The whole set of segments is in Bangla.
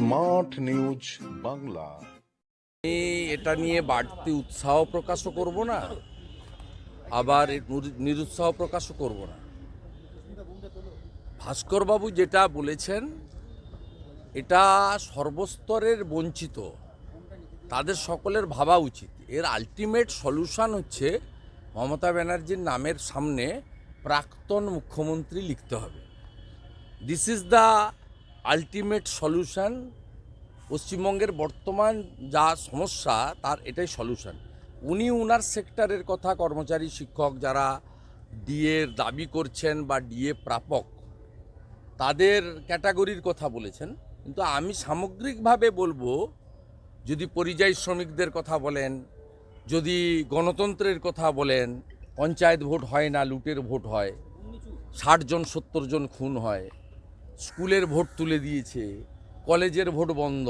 স্মার্ট নিউজ বাংলা আমি এটা নিয়ে বাড়তি উৎসাহ প্রকাশও করব না, আবার নিরুৎসাহ প্রকাশও করব না। ভাস্করবাবু যেটা বলেছেন, এটা সর্বস্তরের বঞ্চিত, তাদের সকলের ভাবা উচিত। এর আলটিমেট সলিউশন হচ্ছে মমতা ব্যানার্জির নামের সামনে প্রাক্তন মুখ্যমন্ত্রী লিখতে হবে। This is the ultimate solution পশ্চিমবঙ্গের বর্তমান যা সমস্যা, তার এটাই সলিউশন উনি উনার সেক্টরের কথা কর্মচারী, শিক্ষক যারা ডিএর দাবি করছেন বা ডিএ প্রাপক, তাদের ক্যাটাগরির কথা বলেছেন। কিন্তু আমি সামগ্রিকভাবে বলব, যদি পরিযায়ী শ্রমিকদের কথা বলেন, যদি গণতন্ত্রের কথা বলেন, পঞ্চায়েত ভোট হয় না, লুটের ভোট হয়, ষাট জন, সত্তর জন খুন হয় স্কুলের ভোট তুলে দিয়েছে, কলেজের ভোট বন্ধ,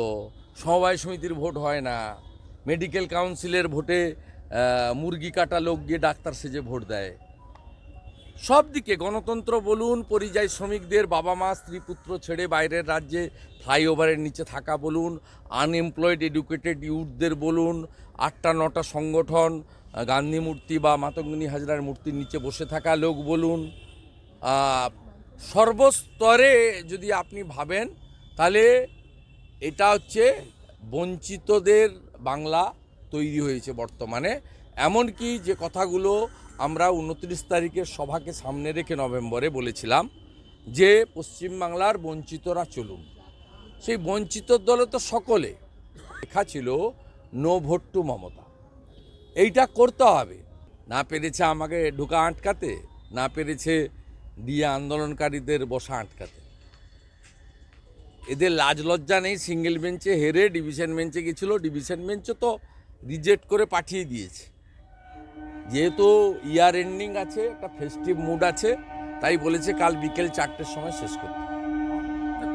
সমবায় সমিতির ভোট হয় না, মেডিকেল কাউন্সিলের ভোটে মুরগি কাটা লোক গিয়ে ডাক্তার সেজে ভোট দেয়। সব দিকে গণতন্ত্র বলুন, পরিযায়ী শ্রমিকদের বাবা মা, স্ত্রী, পুত্র ছেড়ে বাইরের রাজ্যে ফ্লাইওভারের নিচে থাকা বলুন, আনএমপ্লয়েড এডুকেটেড ইউথদের বলুন, আটটা, নটা সংগঠন, গান্ধী মূর্তি বা মাতঙ্গিনী হাজরার মূর্তির নিচে বসে থাকা লোক বলুন সর্বস্তরে যদি আপনি ভাবেন, তাহলে এটা হচ্ছে বঞ্চিতদের বাংলা তৈরি হয়েছে বর্তমানে। এমনকি যে কথাগুলো আমরা উনত্রিশ তারিখের সভাকে সামনে রেখে নভেম্বরে বলেছিলাম, যে পশ্চিমবাংলার বঞ্চিতরা চলুন। সেই বঞ্চিত দলে তো সকলে। লেখা ছিল, নো ভোট টু মমতা। এইটা করতে হবে। না পেরেছে আমাকে ঢোকা আটকাতে, না পেরেছে দিয়ে আন্দোলনকারীদের বসা আটকাতে। এদের লাজ লজ্জা নেই সিঙ্গেল বেঞ্চে হেরে ডিভিশন বেঞ্চে গেছিল। ডিভিশন বেঞ্চে তো রিজেক্ট করে পাঠিয়ে দিয়েছে। যেহেতু ইয়ার এন্ডিং আছে একটা ফেস্টিভ মুড আছে তাই বলেছে কাল বিকেল চারটের সময় শেষ করতে।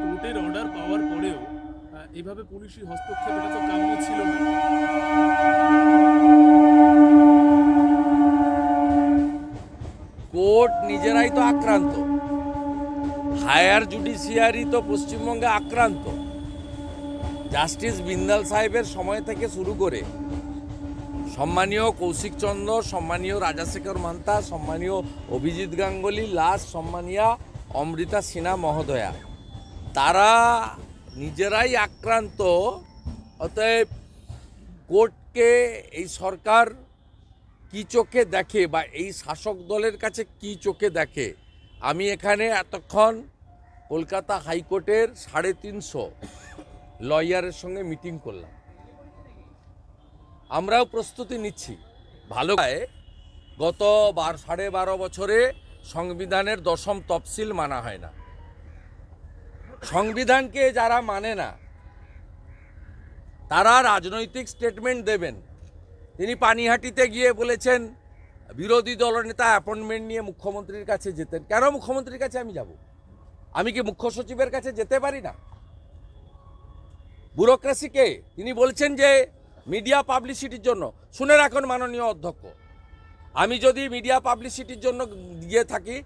কোর্টের অর্ডার পাওয়ার পরেও আহ, এইভাবে পুলিশি হস্তক্ষেপ এটা তো কাম্য ছিল না। কোর্ট নিজেরাই তো আক্রান্ত। হায়ার জুডিশিয়ারি তো পশ্চিমবঙ্গে আক্রান্ত। জাস্টিস বিন্দাল সাহেবের সময় থেকে শুরু করে সম্মানীয় কৌশিক চন্দ্র, সম্মানীয় রাজাশেখর মান্তা, সম্মানীয় অভিজিৎ গাঙ্গুলি লাস্ট সম্মানীয় অমৃতা সিনহা মহোদয়া। তারা নিজেরাই আক্রান্ত, অতএব কোর্টকে এই সরকার কি চোখে দেখে বা এই শাসক দলের কাছে কি চোখে দেখে? আমি এখানে এতক্ষণ কলকাতা হাইকোর্টের সাড়ে তিনশো লয়ারের সঙ্গে মিটিং করলাম। আমরাও প্রস্তুতি নিচ্ছি। ভালো গত বার, সাড়ে বারো বছরে সংবিধানের দশম তফসিল মানা হয় না। সংবিধানকে যারা মানে না, তারা রাজনৈতিক স্টেটমেন্ট দেবেন। তিনি পানিহাটিতে গিয়ে বলেছেন, বিরোধী দলনেতা অ্যাপয়েন্টমেন্ট নিয়ে মুখ্যমন্ত্রীর কাছে যেতেন। কেন মুখ্যমন্ত্রীর কাছে আমি যাব? আমি কি মুখ্য সচিবের কাছে যেতে পারি না? ব্যুরোক্রেসিকে তিনি বলছেন যে, মিডিয়া পাবলিসিটির জন্য। শুনে রাখুন মাননীয় অধ্যক্ষ, আমি যদি মিডিয়া পাবলিসিটির জন্য গিয়ে থাকি,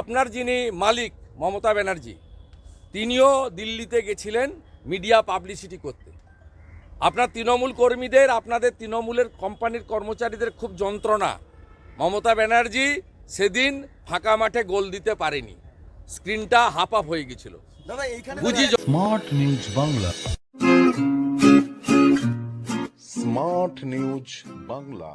আপনার যিনি মালিক মমতা ব্যানার্জি, তিনিও দিল্লিতে গেছিলেন মিডিয়া পাবলিসিটি করতে। আপনার তৃণমূল কর্মীদের আপনাদের তৃণমূলের কোম্পানির কর্মচারীদের খুব যন্ত্রণা। মমতা ব্যানার্জি সেদিন ফাঁকা মাঠে গোল দিতে পারেনি। স্ক্রিনটা হাফ আপ হয়ে গেছিল। বুঝি smart news Bangla. Smart news Bangla.